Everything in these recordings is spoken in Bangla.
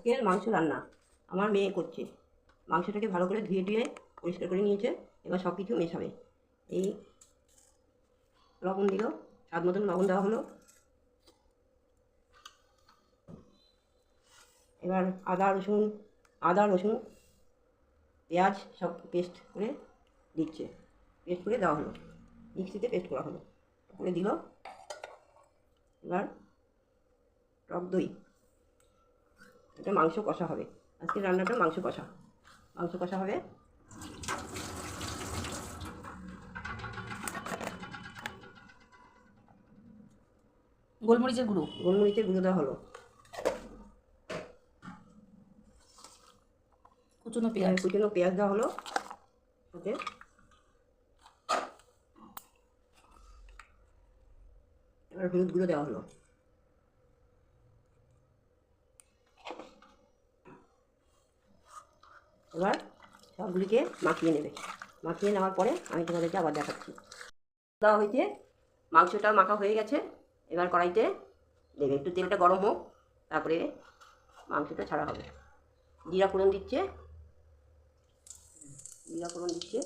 আজকের মাংস রান্না আমার মেয়ে করছে। মাংসটাকে ভালো করে ধুয়ে ধুয়ে পরিষ্কার করে নিয়েছে, এবার সব কিছু মেশাবে। এই লবণ দিল, স্বাদ মতন লবণ দেওয়া হলো। এবার আদা, রসুন আদা, রসুন, পেঁয়াজ সব পেস্ট করে দিচ্ছে। পেস্ট করে দেওয়া হলো। মিক্সিতে পেস্ট করা হলো। করে দিল এবার টক দই। এটা মাংস কষা হবে। আজকের রান্নাটা মাংস কষা। মাংস কষা হবে। গোলমরিচের গুঁড়ো। গোলমরিচের গুঁড়ো দেওয়া হলো। কুচনো পেঁয়াজ। কুচনো পেঁয়াজ দেওয়া হলো। ওকে এবার হলুদ গুঁড়ো দেওয়া হলো। এবার সবগুলিকে মাখিয়ে নেবে। মাখিয়ে নেওয়ার পরে আমি তোমাদেরকে আবার দেখাচ্ছি। দেওয়া হয়েছে মাংসটা মাখা হয়ে গেছে। এবার কড়াইতে দেবে। একটু তেলটা গরম হোক তারপরে মাংসটা ছাড়া হবে। জিরা ফোড়ন দিচ্ছে। জিরা ফোড়ন দিচ্ছে।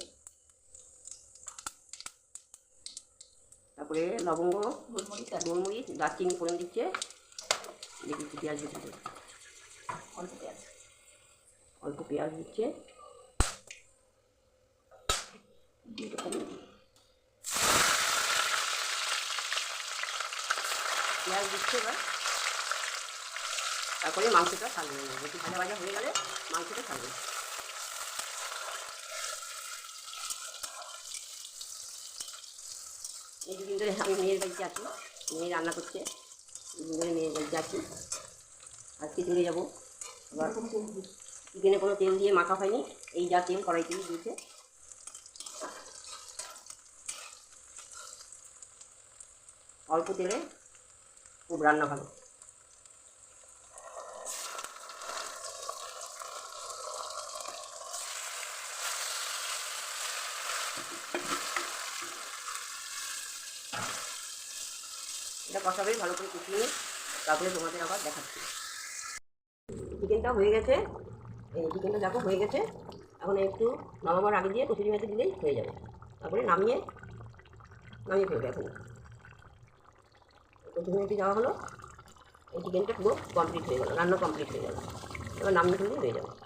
তারপরে লবঙ্গ গোলমরিচ গোলমরিচ দারচিনি ফোড়ন দিচ্ছে। দেখি পেঁয়াজ দিচ্ছে অল্প পেঁয়াজ। অল্প পেঁয়াজ দিচ্ছে। পেঁয়াজ দিচ্ছে এবার। তারপরে মাংসটা ছাড়বে একটু ভাজা ভাজা হয়ে গেলে মাংসটা ছাড়বে এই দুদিন ধরে আমি মেয়ের বাড়িতে আছি। মেয়ে রান্না করছে। দুদিন ধরে মেয়ের বাড়িতে আছি। আজকে চলে যাব। আবার চিকেনে কোনো তেল দিয়ে মাখা হয়নি। এই যা তেল কড়াইতেই দিয়েছে। অল্প তেলে খুব রান্না ভালো। এটা কষাবে ভালো করে কুচিয়ে তারপরে তোমাদের আবার দেখাচ্ছি। চিকেনটা হয়ে গেছে। এই চিকেনটা দেখো হয়ে গেছে। এখন একটু নামাবার আগে দিয়ে কচুরি মেথি দিলেই হয়ে যাবে। তারপরে নামিয়ে নামিয়ে ফেলবে এখন। কচুরি মেথি যাওয়া হলো। এই চিকেনটা পুরো কমপ্লিট হয়ে গেল, রান্না কমপ্লিট হয়ে গেল। এবার নামিয়ে ফেললে হয়ে যাবে।